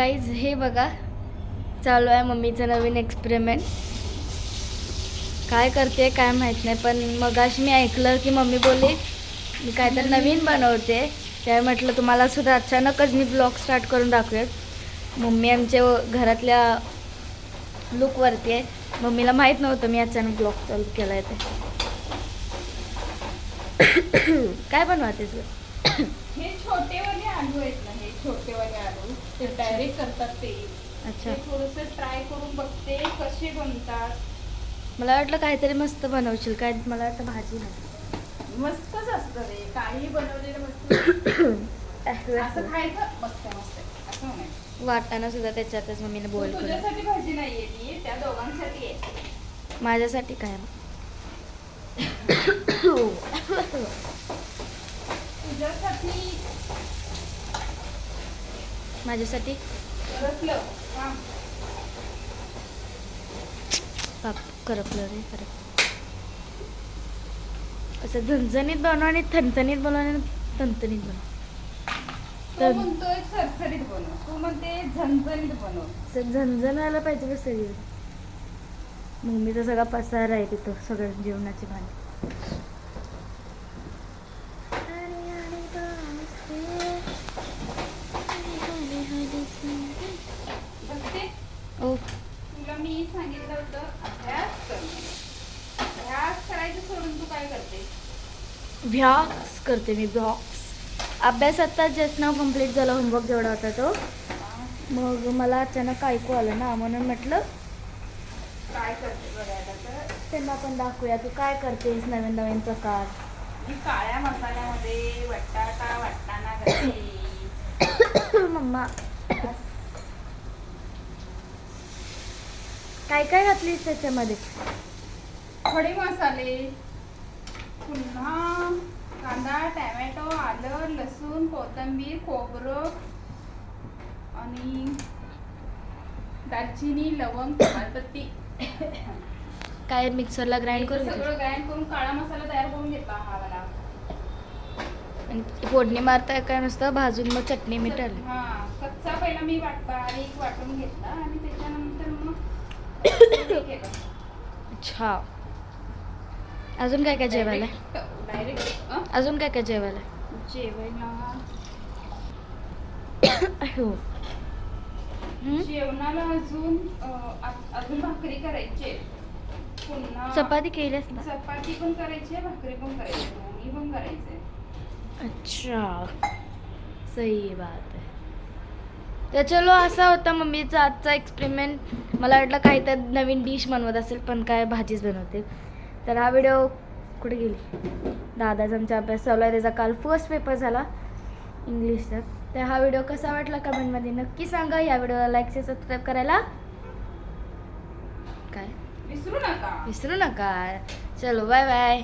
Guys हे बघा. चालू आहे मम्मीचं नवीन एक्सपेरिमेंट काय करते काय माहीत नाही पण मगाशी मी ऐकलं की मम्मी बोलली मी काहीतरी नवीन बनवते. त्यावेळी म्हटलं तुम्हाला सुद्धा अचानकच मी ब्लॉग स्टार्ट करून दाखवेल मम्मी आमच्या घरातल्या लुकवरती आहे. मम्मीला माहीत नव्हतं मी अचानक ब्लॉग चालू केला आहे ते. काय बनवते तुला हे छोटेवाले आलू आहेत ना हे छोटेवाले आलू ते डायरेक्ट करतात ते. अच्छा. थोडंसं ट्राय करून बघते कसे बनतात. मला वाटलं काहीतरी मस्त बनवशील काय मला वाटतं भाजी नाही. मस्तच असतं रे काही बनवलेलं मस्त. असं खायचं? मस्त मस्त. असं म्हणायचं. वाटाणा सुद्धा त्याच्यातच मम्मीने बोल तुझ्यासाठी भाजी नाहीये ती त्या दोघांसाठी आहे. माझ्यासाठी काय? तुझ्यासाठी माझ्यासाठी. बाप करपलं रे करप असं झणझणीत बनव आणि थणथणीत बनव आणि तणतणीत बनव. सरसरीत बनव. तू म्हणते झणझणीत बनव. असं झणझण व्हायला पाहिजे बस सगळी मम्मीचा सगळा पसारा आहे तिथं सगळं जेवणाची भांडी बघते ओ तुला मी सांगितलं होतं अभ्यास अभ्यास करायचं सोडून तू काय करते? करते मी व्ह्याक्स अभ्यास आता जस्ट नाव कंप्लीट झाला होमवर्क जेवढा होता तो. मग मला अचानक ऐकू आलं ना म्हणून म्हटलं काय करते बघायला तर? त्यांना पण दाखवूया तू काय करतेस नवीन नवीन प्रकार? मी काळ्या मसाल्यामध्ये वाटाणा घालते मम्मा. काय काय घातलीस त्याच्यामध्ये? खडे मसाले पुन्हा कांदा टॅमॅटो आलं लसूण कोथिंबीर खोबरं आणि दालचिनी लवंग तमालपत्ती काय मिक्सरला ग्राइंड करून? सगळं ग्राइंड करून काळा मसाला तयार करून घेतला हा मला. आणि फोडणी मारताय काय नुसतं? भाजून मग चटणी मीठ आली हा कच्चा पहिला मी वाट बारीक वाटून घेतला आणि त्याच्यानंतर मग हे केलं. अच्छा. अजून काय काय जेवायला? अं? अजून काय काय जेवायला? जेवायला हो हम्म? जेवणाला अजून अजून भाकरी करायची पुन्हा चपाती केलीस ना चपाती पण करायची आहे भाकरी पण करायची आहे, दोन्ही पण करायचंय अच्छा. सही बात आहे. तर चलो असा होता. मम्मीचा आजचा एक्सपेरिमेंट मला वाटलं काही तर नवीन डिश बनवत असेल पण काय भाजीच बनवते. तर हा व्हिडिओ कुठे गेली? दादाचा आमचा अभ्यास चालू आहे त्याचा काल फर्स्ट पेपर झाला इंग्लिशचा. तर हा व्हिडिओ कसा वाटला कमेंटमध्ये नक्की सांगा. या व्हिडिओला लाईक से सबस्क्राईब करायला. काय? विसरू नका. विसरू नका. चलो बाय बाय